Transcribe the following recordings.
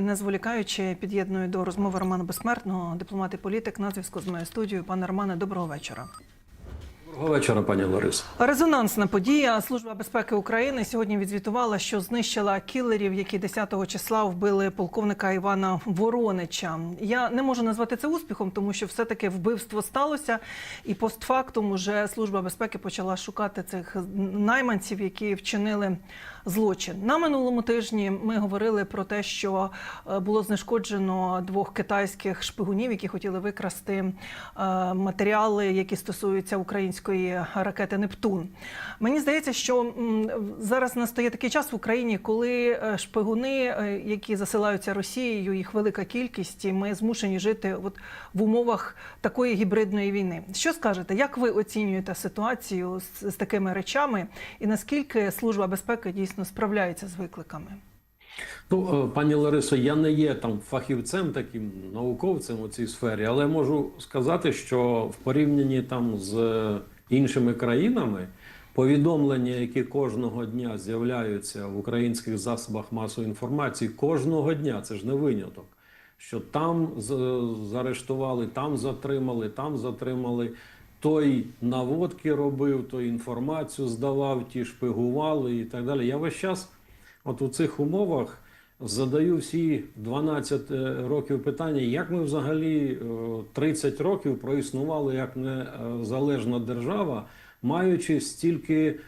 Не зволікаючи, під'єдную до розмови Романа Безсмертного, дипломат і політик на зв'язку з моєю студією. Пане Романе, доброго вечора. Доброго вечора, пані Лариса. Резонансна подія. Служба безпеки України сьогодні відзвітувала, що знищила кілерів, які 10-го числа вбили полковника Івана Воронича. Я не можу назвати це успіхом, тому що все-таки вбивство сталося, і постфактум уже служба безпеки почала шукати цих найманців, які вчинили злочин. На минулому тижні ми говорили про те, що е, було знешкоджено двох китайських шпигунів, які хотіли викрасти е, матеріали, які стосуються української ракети Нептун. Мені здається, що зараз настає такий час в Україні, коли е, шпигуни, які засилаються Росією, їх велика кількість, і ми змушені жити от в умовах такої гібридної війни. Що скажете, як ви оцінюєте ситуацію з, з такими речами, і наскільки служба безпеки дійсно справляється з викликами? Ну, е, пані Ларисо, я не є там фахівцем, таким науковцем у цій сфері, але можу сказати, що в порівнянні там з е, іншими країнами повідомлення, які кожного дня з'являються в українських засобах масової інформації, кожного дня це ж не виняток. Що там з- заарештували, там затримали, там затримали. Той наводки робив, той інформацію здавав, ті шпигували і так далі. Я весь час, от у цих умовах, задаю всі 12 років питання, як ми взагалі е, 30 років проіснували як незалежна держава, маючи стільки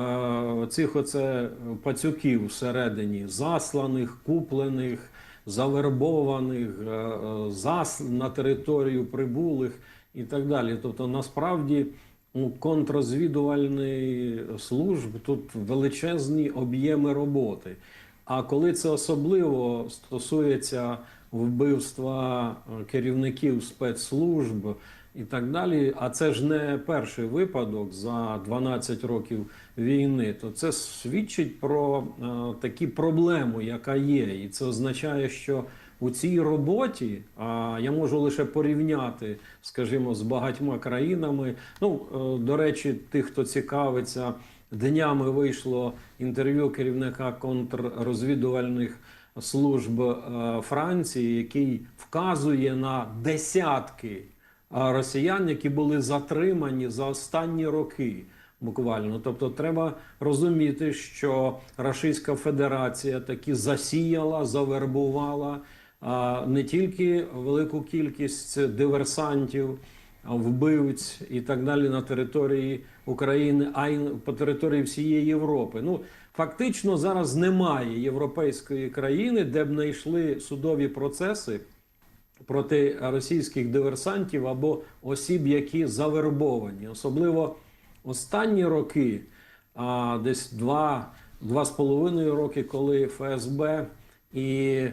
е, цих оце пацюків всередині, засланих, куплених, завербованих, е, е, зас на територію прибулих і так далі. Тобто, насправді у контррозвідувальної служб тут величезні об'єми роботи. А коли це особливо стосується вбивства е, керівників спецслужб і так далі, а це ж не перший випадок за 12 років війни, то це свідчить про е, такі проблему, яка є, і це означає, що у цій роботі а я можу лише порівняти, скажімо, з багатьма країнами. Ну, е, до речі, тих, хто цікавиться, днями вийшло інтерв'ю керівника контррозвідувальних служб е, Франції, який вказує на десятки росіян, які були затримані за останні роки. Буквально, тобто, треба розуміти, що Російська Федерація таки засіяла, завербувала не тільки велику кількість диверсантів, вбивць і так далі на території України, а й по території всієї Європи. Ну фактично зараз немає європейської країни, де б не йшли судові процеси проти російських диверсантів або осіб, які завербовані, особливо останні роки, а десь два, два з половиною роки, коли ФСБ і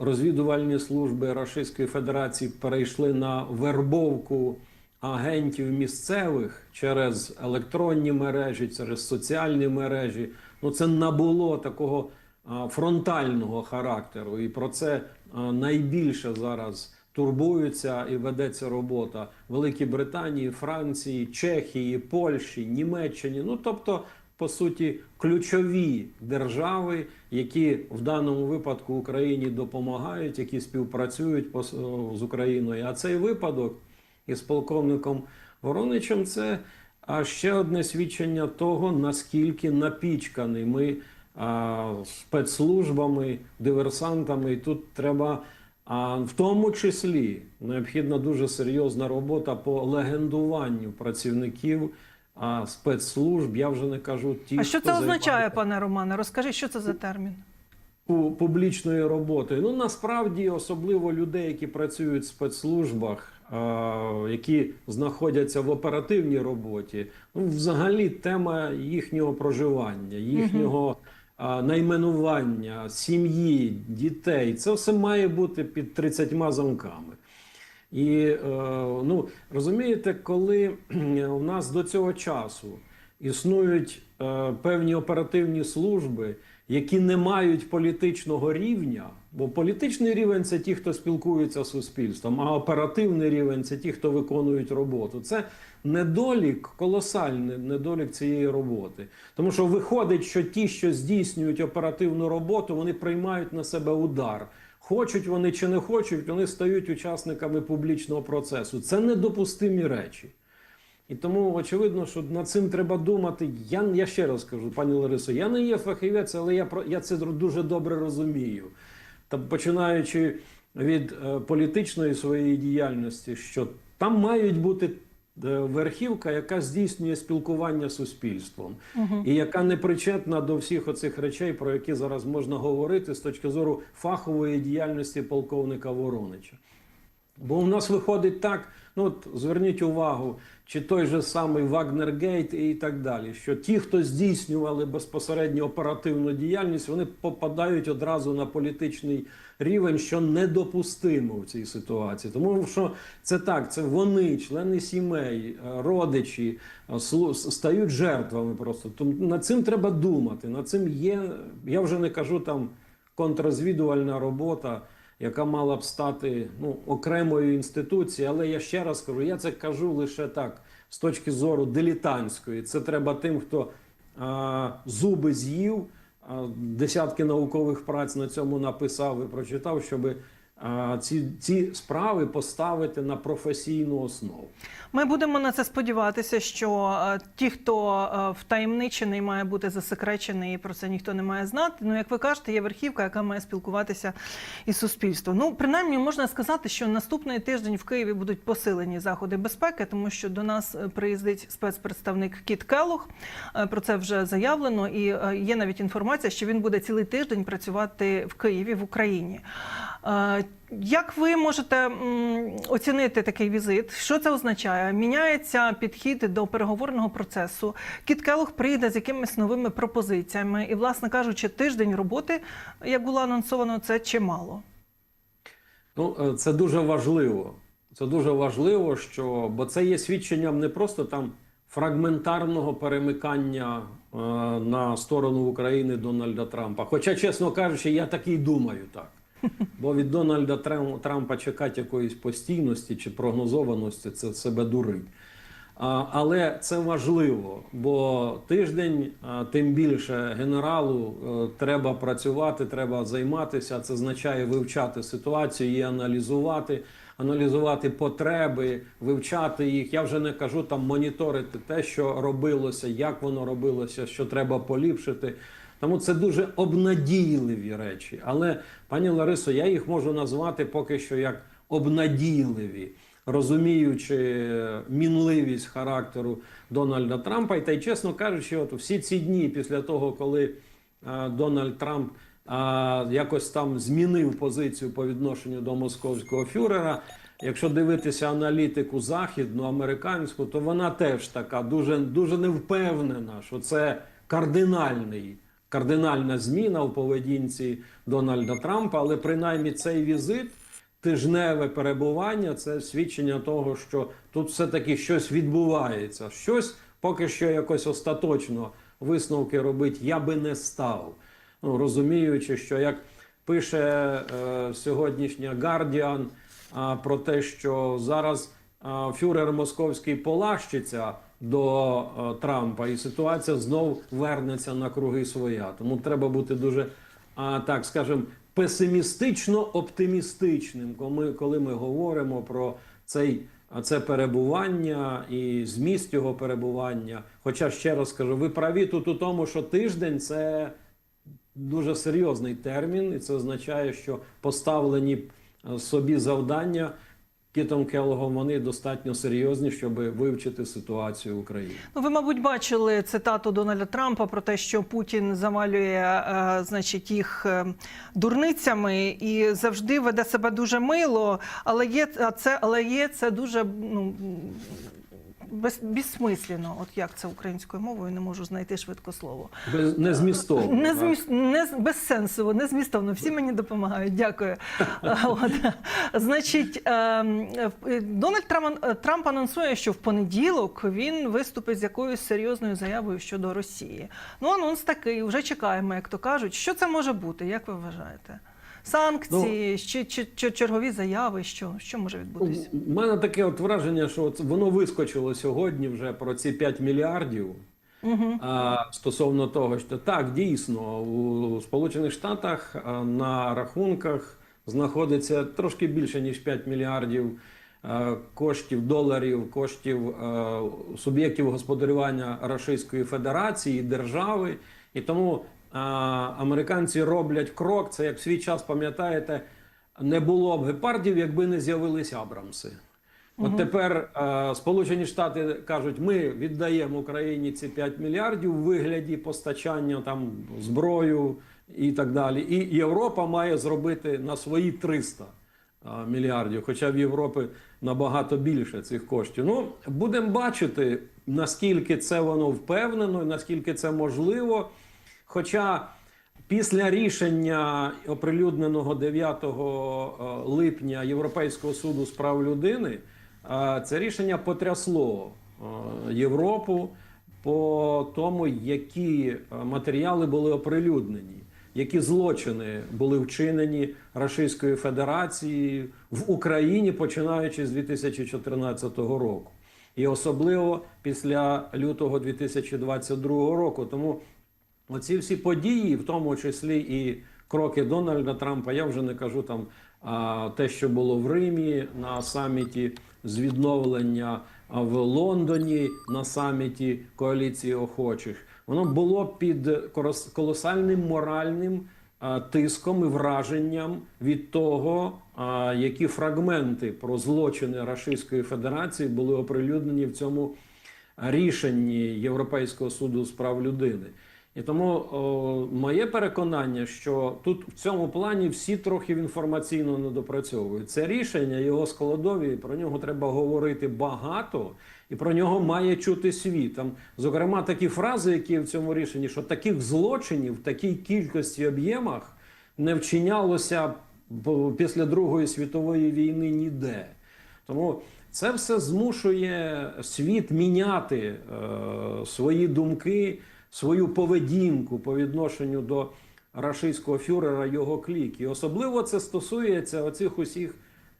розвідувальні служби Російської Федерації перейшли на вербовку агентів місцевих через електронні мережі, через соціальні мережі. Ну це набуло такого фронтального характеру, і про це найбільше зараз турбуються і ведеться робота Великій Британії, Франції, Чехії, Польщі, Німеччині. Ну тобто, по суті, ключові держави, які в даному випадку Україні допомагають, які співпрацюють з Україною. А цей випадок із полковником Вороничем це ще одне свідчення того, наскільки напічканий ми спецслужбами, диверсантами. І тут треба, а, в тому числі, необхідна дуже серйозна робота по легендуванню працівників а, спецслужб. Я вже не кажу ті, А що хто це означає, займається пане Романе? Розкажіть, що це за термін? пу- публічною роботою. Ну насправді, особливо людей, які працюють в спецслужбах, які знаходяться в оперативній роботі. Ну, взагалі, тема їхнього проживання, їхнього найменування, сім'ї, дітей це все має бути під 30 замками. І е, ну розумієте, коли у нас до цього часу існують е, певні оперативні служби, які не мають політичного рівня, бо політичний рівень це ті, хто спілкується з суспільством, а оперативний рівень це ті, хто виконують роботу. Це недолік, колосальний недолік цієї роботи. Тому що виходить, що ті, що здійснюють оперативну роботу, вони приймають на себе удар. Хочуть вони чи не хочуть, вони стають учасниками публічного процесу. Це недопустимі речі. І тому очевидно, що над цим треба думати. Я, я ще раз кажу, пані Ларисо, я не є фахівець, але я я це дуже добре розумію. Та починаючи від е, політичної своєї діяльності, що там мають бути верхівка, яка здійснює спілкування з суспільством, і яка не причетна до всіх оцих речей, про які зараз можна говорити з точки зору фахової діяльності полковника Воронича. Бо у нас виходить так, ну от зверніть увагу, чи той же самий Вагнергейт і так далі, що ті, хто здійснювали безпосередньо оперативну діяльність, вони попадають одразу на політичний рівень, що недопустимо в цій ситуації. Тому що це так, це вони, члени сімей, е, родичі, е, стають жертвами просто. Тому над цим треба думати. Над цим є, я вже не кажу там контррозвідувальна робота яка мала б стати ну, окремою інституцією. Але я ще раз кажу, я це кажу лише так, з точки зору дилітантської. Це треба тим, хто а, зуби з'їв, десятки наукових праць на цьому написав і прочитав, щоб а, ці, ці справи поставити на професійну основу. Ми будемо на це сподіватися, що е, ті, хто е, втаємничений, має бути засекречений, і про це ніхто не має знати. Ну, як ви кажете, є верхівка, яка має спілкуватися із суспільством. Ну, принаймні, можна сказати, що наступний тиждень в Києві будуть посилені заходи безпеки, тому що до нас е, приїздить спецпредставник Кіт. Е, Про це вже заявлено, і є навіть інформація, що він буде цілий тиждень працювати в Києві в Україні. Як ви можете оцінити такий візит? Що це означає? Міняється підхід до переговорного процесу. Кіт Келлог прийде з якимись новими пропозиціями, і, власне кажучи, тиждень роботи, як було анонсовано, це чимало. Ну, е, це дуже важливо. Це дуже важливо, що бо це є свідченням не просто там фрагментарного перемикання е, на сторону України Дональда Трампа. Хоча, чесно кажучи, я так і думаю так. Бо від Дональда Трам- Трампа чекати якоїсь постійності чи прогнозованості це себе дурить. Але це важливо, бо тиждень, тим більше генералу, е, треба працювати, треба займатися. Це означає вивчати ситуацію, її аналізувати, аналізувати потреби, вивчати їх. Я вже не кажу там моніторити те, що робилося, як воно робилося, що треба поліпшити. Тому це дуже обнадійливі речі. Але, пані Ларисо, я їх можу назвати поки що як обнадійливі, розуміючи мінливість характеру Дональда Трампа. І та й чесно кажучи, от всі ці дні після того, коли а, Дональд Трамп а, якось там змінив позицію по відношенню до московського фюрера. Якщо дивитися аналітику західну, американську, то вона теж така дуже, дуже невпевнена, що це кардинальний, кардинальна зміна в поведінці Дональда Трампа. Але принаймні цей візит, тижневе перебування, це свідчення того, що тут все-таки щось відбувається. Щось поки що якось остаточно висновки робити я би не став. Ну, розуміючи, що як пише е, сьогоднішня а, про те, що зараз а, фюрер московський полащиться до е, Трампа, і ситуація знов вернеться на круги своя. Тому треба бути дуже, а, так скажем, песимістично оптимістичним, коли коли ми говоримо про цей. Це перебування і зміст його перебування. Хоча ще раз кажу, ви праві тут у тому, що тиждень це дуже серйозний термін, і це означає, що поставлені е, собі завдання Кітом Келлогом вони достатньо серйозні, щоб вивчити ситуацію в Україні. Ну, ви, мабуть, бачили цитату Дональда Трампа про те, що Путін завалює, е, значить, їх е, дурницями і завжди веде себе дуже мило, але є це, але є це дуже ну. Без, безсмислено. От як це українською мовою не можу знайти швидко слово. Без, не змістовно. Не, зміст, не безсенсово, не змістовно. Всі мені допомагають. Дякую. От. Значить, ем, е, Дональд Трамп, е, Трамп анонсує, що в понеділок він виступить з якоюсь серйозною заявою щодо Росії. Ну, анонс такий, вже чекаємо, як то кажуть. Що це може бути? Як ви вважаєте? Санкції, чи, чи, чи чергові заяви? Що, що може відбутися? У мене таке от враження, що от воно вискочило сьогодні вже про ці 5 мільярдів. А, стосовно того, що так, дійсно, у Сполучених Штатах на рахунках знаходиться трошки більше, ніж 5 мільярдів коштів доларів, коштів суб'єктів господарювання Російської Федерації, держави. І тому американці роблять крок. Це як в свій час пам'ятаєте, не було б гепардів, якби не з'явились Абрамси. От тепер е, Сполучені Штати кажуть, ми віддаємо Україні ці 5 мільярдів у вигляді постачання там зброю і так далі. І Європа має зробити на свої 300 е, мільярдів, хоча в Європі набагато більше цих коштів. Ну, будемо бачити, наскільки це воно впевнено, наскільки це можливо. Хоча Після рішення оприлюдненого 9 е, липня Європейського суду з прав людини е, це рішення потрясло е, Європу по тому, які матеріали були оприлюднені, які злочини були вчинені Російською Федерацією в Україні, починаючи з 2014 року, і особливо після лютого 2022 року. Тому Оці всі події, в тому числі і кроки Дональда Трампа, я вже не кажу там те, що було в Римі на саміті з відновлення в Лондоні на саміті коаліції охочих. Воно було під колосальним моральним тиском і враженням від того, які фрагменти про злочини Російської Федерації були оприлюднені в цьому рішенні Європейського суду з прав людини. І тому о, моє переконання, що тут в цьому плані всі трохи інформаційно недопрацьовують. Це рішення, його складові, про нього треба говорити багато, і про нього має чути світ. Там, зокрема, такі фрази, які в цьому рішенні, що таких злочинів в такій кількості об'ємах не вчинялося після Другої світової війни ніде. Тому це все змушує світ міняти е, свої думки, свою поведінку по відношенню до рашистського фюрера його клік. І особливо це стосується оцих усіх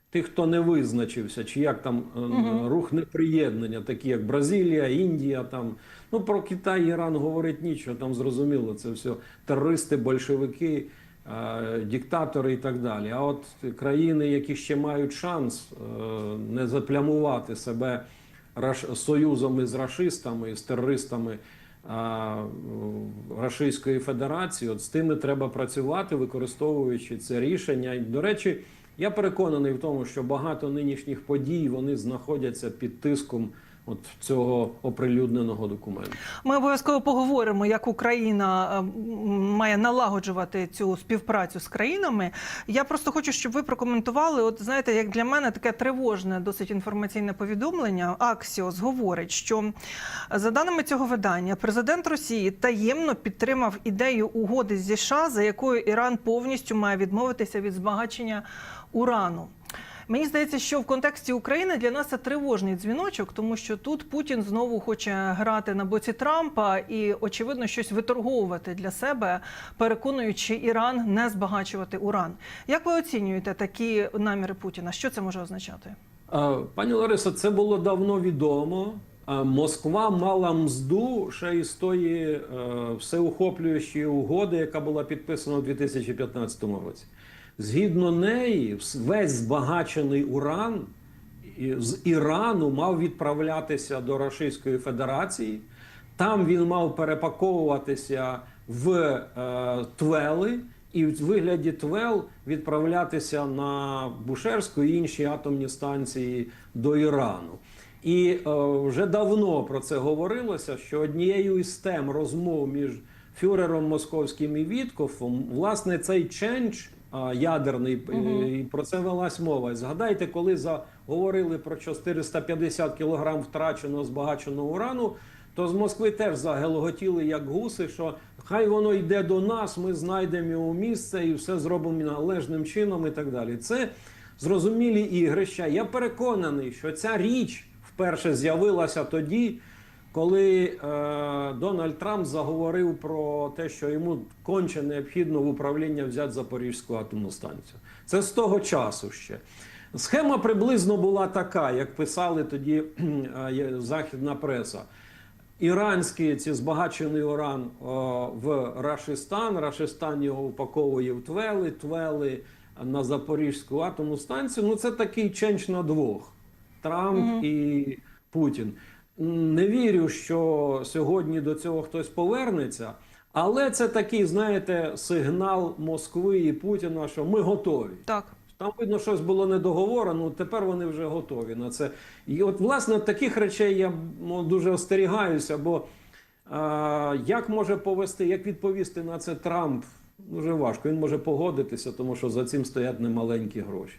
тих, хто не визначився, чи як там е, рух неприєднання, такі як Бразилія, Індія. Там ну про Китай, Іран говорить нічого. Там зрозуміло, це все терористи, большевики. е, Диктатори і так далі. А от країни, які ще мають шанс е, не заплямувати себе союзом із рашистами, з терористами Російської Федерації, от з тими треба працювати, використовуючи це рішення. До речі, я переконаний в тому, що багато нинішніх подій вони знаходяться під тиском от цього оприлюдненого документу. Ми обов'язково поговоримо, як Україна е, має налагоджувати цю співпрацю з країнами. Я просто хочу, щоб ви прокоментували. От знаєте, як для мене таке тривожне, досить інформаційне повідомлення. Аксіос говорить, що за даними цього видання, президент Росії таємно підтримав ідею угоди зі США, за якою Іран повністю має відмовитися від збагачення урану. Мені здається, що в контексті України для нас це тривожний дзвіночок, тому що тут Путін знову хоче грати на боці Трампа і, очевидно, щось виторговувати для себе, переконуючи Іран не збагачувати уран. Як ви оцінюєте такі наміри Путіна? Що це може означати? Пані Лариса, це було давно відомо. Москва мала мзду ще із тої е, всеохоплюючої угоди, яка була підписана у 2015 році. Згідно неї, весь збагачений уран з Ірану мав відправлятися до Російської Федерації. Там він мав перепаковуватися в е, твели і в вигляді твел відправлятися на Бушерську і інші атомні станції до Ірану. І е, вже давно про це говорилося, що однією із тем розмов між фюрером московським і Віткофом, власне, цей ченч ядерний, е, і про це велась мова. Згадайте, коли заговорили про 450 кілограм втраченого збагаченого урану, то з Москви теж загелготіли як гуси, що хай воно йде до нас, ми знайдемо його місце і все зробимо належним чином і так далі. Це зрозумілі ігрища. Я переконаний, що ця річ вперше з'явилася тоді, коли е, Дональд Трамп заговорив про те, що йому конче необхідно в управління взяти Запорізьку атомну станцію. Це з того часу ще. Схема приблизно була така, як писали тоді е, західна преса. Іранський ці збагачений уран о, в Рашистан. Рашистан його упаковує в Твели, Твели на Запорізьку атомну станцію. Ну це такий ченч на двох. Трамп і Путін. Не вірю, що сьогодні до цього хтось повернеться, але це такий, знаєте, сигнал Москви і Путіна, що ми готові. Так. Там видно, щось було недоговорено, тепер вони вже готові на це. І от, власне, таких речей я ну, дуже остерігаюся, бо а, як може повести, як відповісти на це Трамп? Дуже важко. Він може погодитися, тому що за цим стоять немаленькі гроші.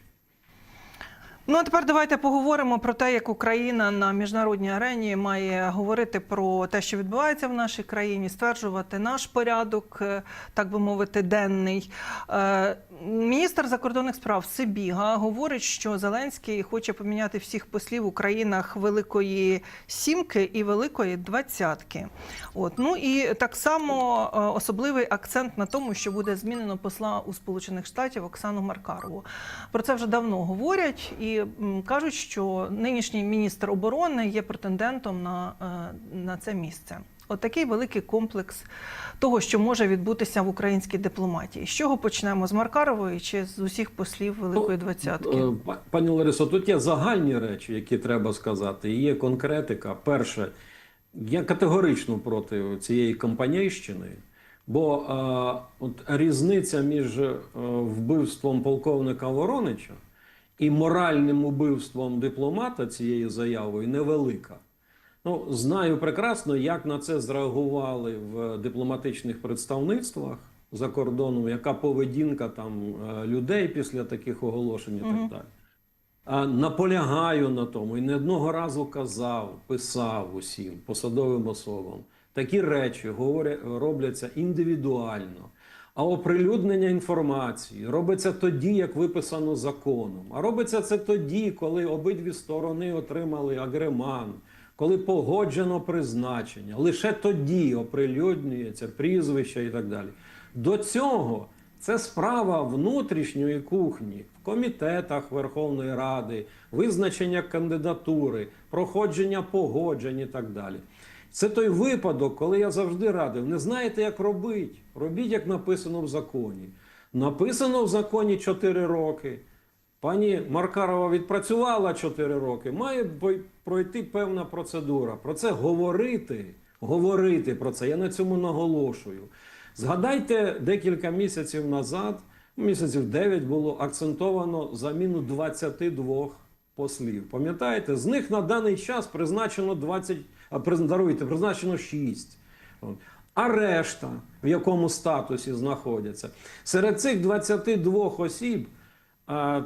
Ну а тепер давайте поговоримо про те, як Україна на міжнародній арені має говорити про те, що відбувається в нашій країні, стверджувати наш порядок, е, так би мовити, денний. Е, Міністр закордонних справ Сибіга говорить, що Зеленський хоче поміняти всіх послів у країнах Великої Сімки і Великої Двадцятки. От ну і так само е, особливий акцент на тому, що буде змінено посла у Сполучених Штатів Оксану Маркарову. Про це вже давно говорять і кажуть, що нинішній міністр оборони є претендентом на, е, на це місце. От великий комплекс того, що може відбутися в українській дипломатії. З чого почнемо? З Маркарової чи з усіх послів Великої Двадцятки? Е, Пані Ларисо, тут є загальні речі, які треба сказати, і є конкретика. Перше, я категорично проти цієї компанійщини, бо е, от різниця між е, вбивством полковника Воронича і моральним убивством дипломата цією заявою невелика. Ну, знаю прекрасно, як на це зреагували в дипломатичних представництвах за кордоном, яка поведінка там е, людей після таких оголошень і так далі. А наполягаю на тому і не одного разу казав, писав усім посадовим особам. Такі речі говорять, робляться індивідуально. А оприлюднення інформації робиться тоді, як виписано законом. А робиться це тоді, коли обидві сторони отримали агреман, коли погоджено призначення. Лише тоді оприлюднюється прізвище і так далі. До цього це справа внутрішньої кухні в комітетах Верховної Ради, визначення кандидатури, проходження погоджень і так далі. Це той випадок, коли я завжди радив, не знаєте, як робити. Робіть, як написано в законі. Написано в законі 4 роки. Пані Маркарова відпрацювала 4 роки. Має пройти певна процедура. Про це говорити, говорити про це. Я на цьому наголошую. Згадайте, декілька місяців назад, місяців 9 було акцентовано заміну 22 послів. Пам'ятаєте, з них на даний час призначено 20, а приз- даруйте, призначено 6. А решта, в якому статусі знаходяться. Серед цих 22 осіб,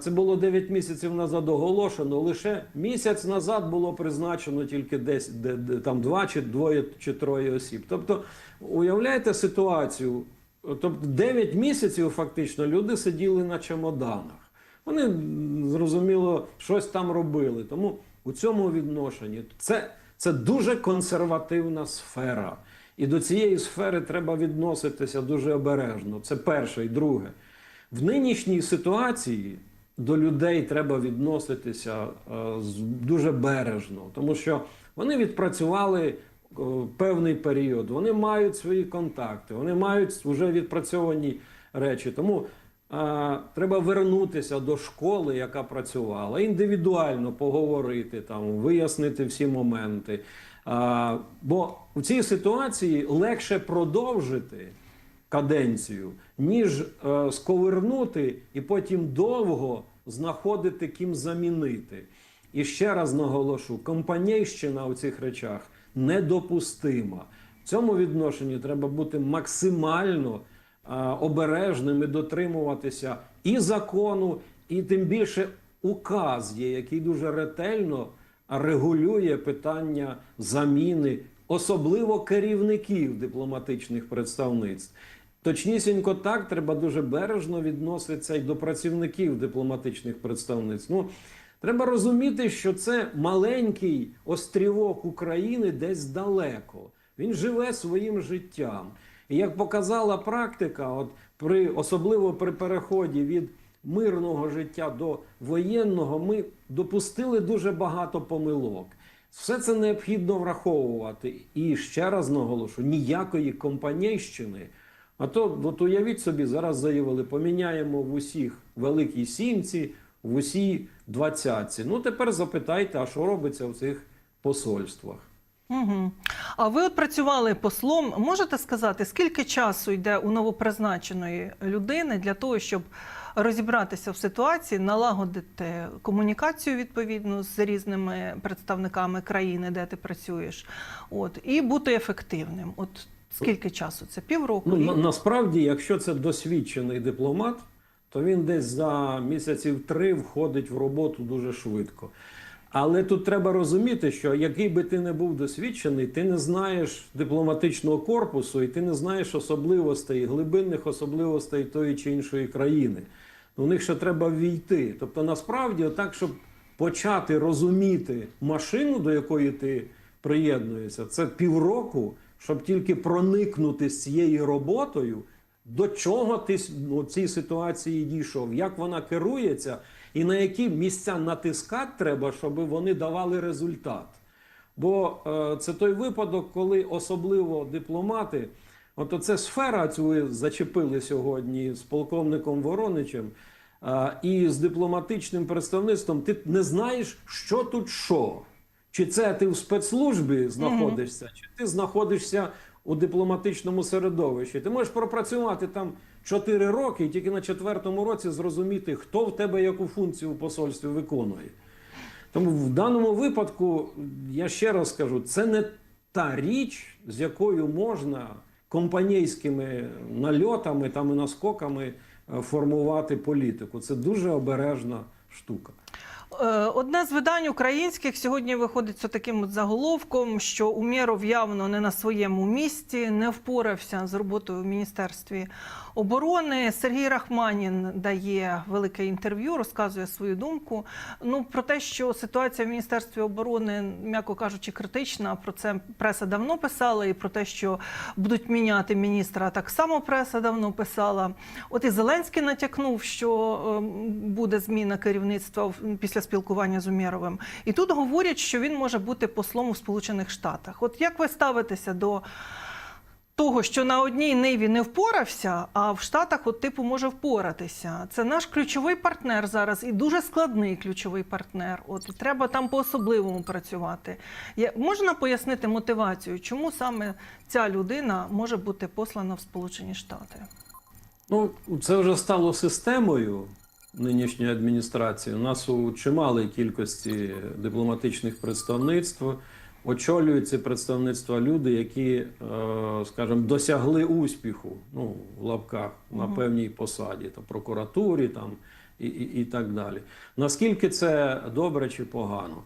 це було 9 місяців назад оголошено, лише місяць назад було призначено тільки десь де, де, там два чи двоє чи троє осіб. Тобто, уявляєте ситуацію, тобто 9 місяців фактично люди сиділи на чемоданах. Вони зрозуміло щось там робили. Тому у цьому відношенні це, це дуже консервативна сфера. І до цієї сфери треба відноситися дуже обережно. Це перше і друге. В нинішній ситуації до людей треба відноситися е, дуже бережно, тому що вони відпрацювали е, певний період, вони мають свої контакти, вони мають вже відпрацьовані речі. Тому треба вернутися до школи, яка працювала, індивідуально поговорити, там, вияснити всі моменти. Е, бо в цій ситуації легше продовжити каденцію, ніж е, сковернути і потім довго знаходити ким замінити. І ще раз наголошу: компанійщина у цих речах недопустима. В цьому відношенні треба бути максимально е, обережним і дотримуватися і закону, і тим більше указ є, який дуже ретельно регулює питання заміни, особливо керівників дипломатичних представництв. Точнісінько так треба дуже бережно відноситися й до працівників дипломатичних представництв. Ну, треба розуміти, що це маленький острівок України десь далеко. Він живе своїм життям. Як показала практика, от при особливо при переході від мирного життя до воєнного, ми допустили дуже багато помилок. Все це необхідно враховувати. І ще раз наголошу: ніякої компанійщини. А то, от уявіть собі, зараз заявили, поміняємо в усіх великій сімці, в усій двадцятці. Ну тепер запитайте, а що робиться в цих посольствах? Угу. А ви от працювали послом. Можете сказати, скільки часу йде у новопризначеної людини для того, щоб розібратися в ситуації, налагодити комунікацію відповідно з різними представниками країни, де ти працюєш, от і бути ефективним? От скільки часу? Це півроку? Ну, на, насправді, якщо це досвідчений дипломат, то він десь за місяців три входить в роботу дуже швидко. Але тут треба розуміти, що який би ти не був досвідчений, ти не знаєш дипломатичного корпусу, і ти не знаєш особливостей, глибинних особливостей тої чи іншої країни. У них ще треба ввійти. Тобто, насправді, так, щоб почати розуміти машину, до якої ти приєднуєшся, це півроку, щоб тільки проникнути з цією роботою, до чого ти у цій ситуації дійшов, як вона керується, і на які місця натискати треба, щоб вони давали результат. Бо е, це той випадок, коли особливо дипломати, от оце сфера, цю ви зачепили сьогодні з полковником Вороничем е, і з дипломатичним представництвом, ти не знаєш, що тут що. Чи це ти в спецслужбі знаходишся, чи ти знаходишся у дипломатичному середовищі. Ти можеш пропрацювати там 4 роки і тільки на четвертому році зрозуміти, хто в тебе яку функцію у посольстві виконує. Тому в даному випадку, я ще раз скажу, це не та річ, з якою можна компанійськими нальотами там і наскоками е, формувати політику. Це дуже обережна штука. Е, Одне з видань українських сьогодні виходить з таким заголовком, що Умєров явно не на своєму місці, не впорався з роботою в міністерстві оборони. Сергій Рахманін дає велике інтерв'ю, розказує свою думку. Ну про те, що ситуація в міністерстві оборони, м'яко кажучи, критична. Про це преса давно писала, і про те, що будуть міняти міністра, так само преса давно писала. От і Зеленський натякнув, що ем, буде зміна керівництва в- після спілкування з Умєровим. І тут говорять, що він може бути послом у Сполучених Штатах. От як ви ставитеся до того, що на одній ниві не впорався, а в Штатах от типу може впоратися? Це наш ключовий партнер зараз і дуже складний ключовий партнер. От треба там по-особливому працювати. Я, можна пояснити мотивацію, чому саме ця людина може бути послана в Сполучені Штати? Ну, це вже стало системою нинішньої адміністрації. У нас у чималій кількості дипломатичних представництв очолюють ці представництва люди, які, е, скажімо, досягли успіху ну, в лапках на певній посаді, там, прокуратурі там, і, і, і так далі. Наскільки це добре чи погано?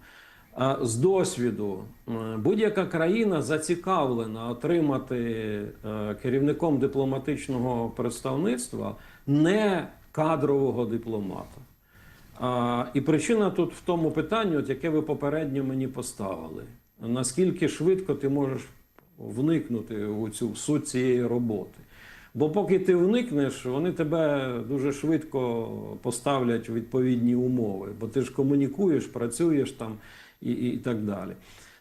З досвіду е, будь-яка країна зацікавлена отримати е, керівником дипломатичного представництва не кадрового дипломата. А, І причина тут в тому питанні, от яке ви попередньо мені поставили. Наскільки швидко ти можеш вникнути у цю в суть цієї роботи? Бо поки ти вникнеш, вони тебе дуже швидко поставлять у відповідні умови, бо ти ж комунікуєш, працюєш там і, і, так далі.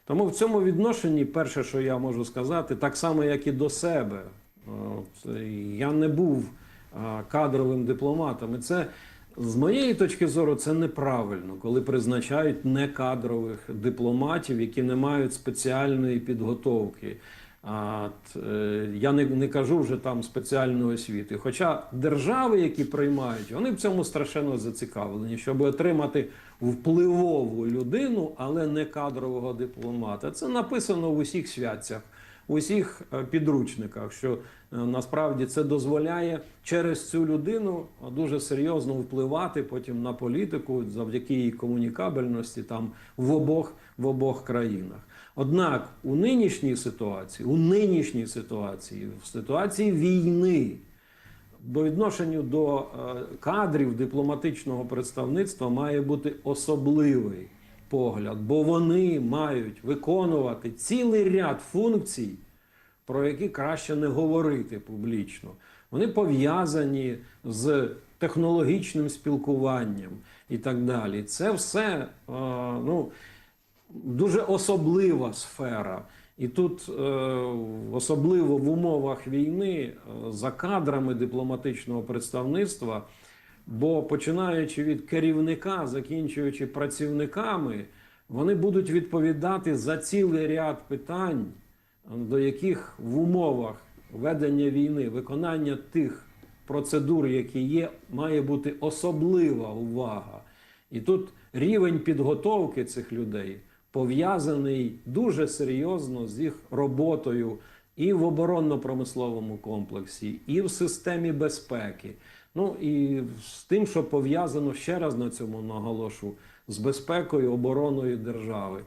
Тому в цьому відношенні, перше, що я можу сказати, так само, як і до себе, от, я не був кадровим дипломатом. І це, з моєї точки зору, це неправильно, коли призначають некадрових дипломатів, які не мають спеціальної підготовки. От, е, я не, не кажу вже там спеціальної освіти. Хоча держави, які приймають, вони в цьому страшенно зацікавлені, щоб отримати впливову людину, але не кадрового дипломата. Це написано в усіх святцях в усіх е, підручниках, що е, насправді це дозволяє через цю людину дуже серйозно впливати потім на політику завдяки її комунікабельності там в обох, в обох країнах. Однак у нинішній ситуації, у нинішній ситуації, в ситуації війни, до відношенню до е, кадрів дипломатичного представництва має бути особливий погляд, бо вони мають виконувати цілий ряд функцій, про які краще не говорити публічно. Вони пов'язані з технологічним спілкуванням і так далі. Це все е, ну, дуже особлива сфера. І тут, е, особливо в умовах війни, е, за кадрами дипломатичного представництва, бо починаючи від керівника, закінчуючи працівниками, вони будуть відповідати за цілий ряд питань, до яких в умовах ведення війни, виконання тих процедур, які є, має бути особлива увага. І тут рівень підготовки цих людей пов'язаний дуже серйозно з їх роботою і в оборонно-промисловому комплексі, і в системі безпеки. Ну і з тим, що пов'язано ще раз на цьому наголошу з безпекою, обороною держави.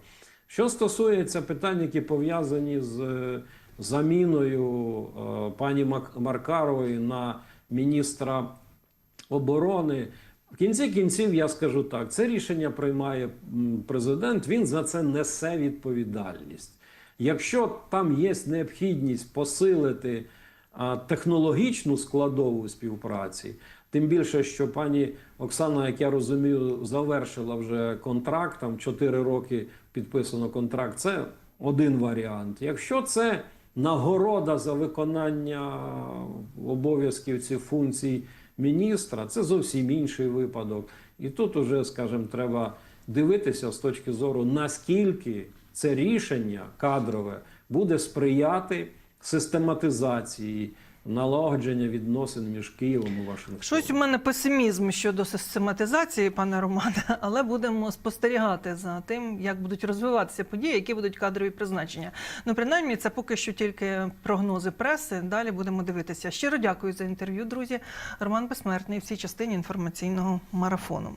Що стосується питань, які пов'язані з е, заміною е, пані Маркарової на міністра оборони. В кінці кінців я скажу так: це рішення приймає президент, він за це несе відповідальність. Якщо там є необхідність посилити технологічну складову співпраці, тим більше, що пані Оксана, як я розумію, завершила вже контракт, там 4 роки підписано контракт, це один варіант. Якщо це нагорода за виконання обов'язків цих функцій міністра, це зовсім інший випадок. І тут уже, скажімо, треба дивитися з точки зору, наскільки це рішення кадрове буде сприяти систематизації налагодження відносин між Києвом і Вашингтоном. Щось у мене песимізм щодо систематизації, пане Романе, але будемо спостерігати за тим, як будуть розвиватися події, які будуть кадрові призначення. Ну, принаймні, це поки що тільки прогнози преси. Далі будемо дивитися. Щиро дякую за інтерв'ю, друзі. Роман Безсмертний в цій частині інформаційного марафону.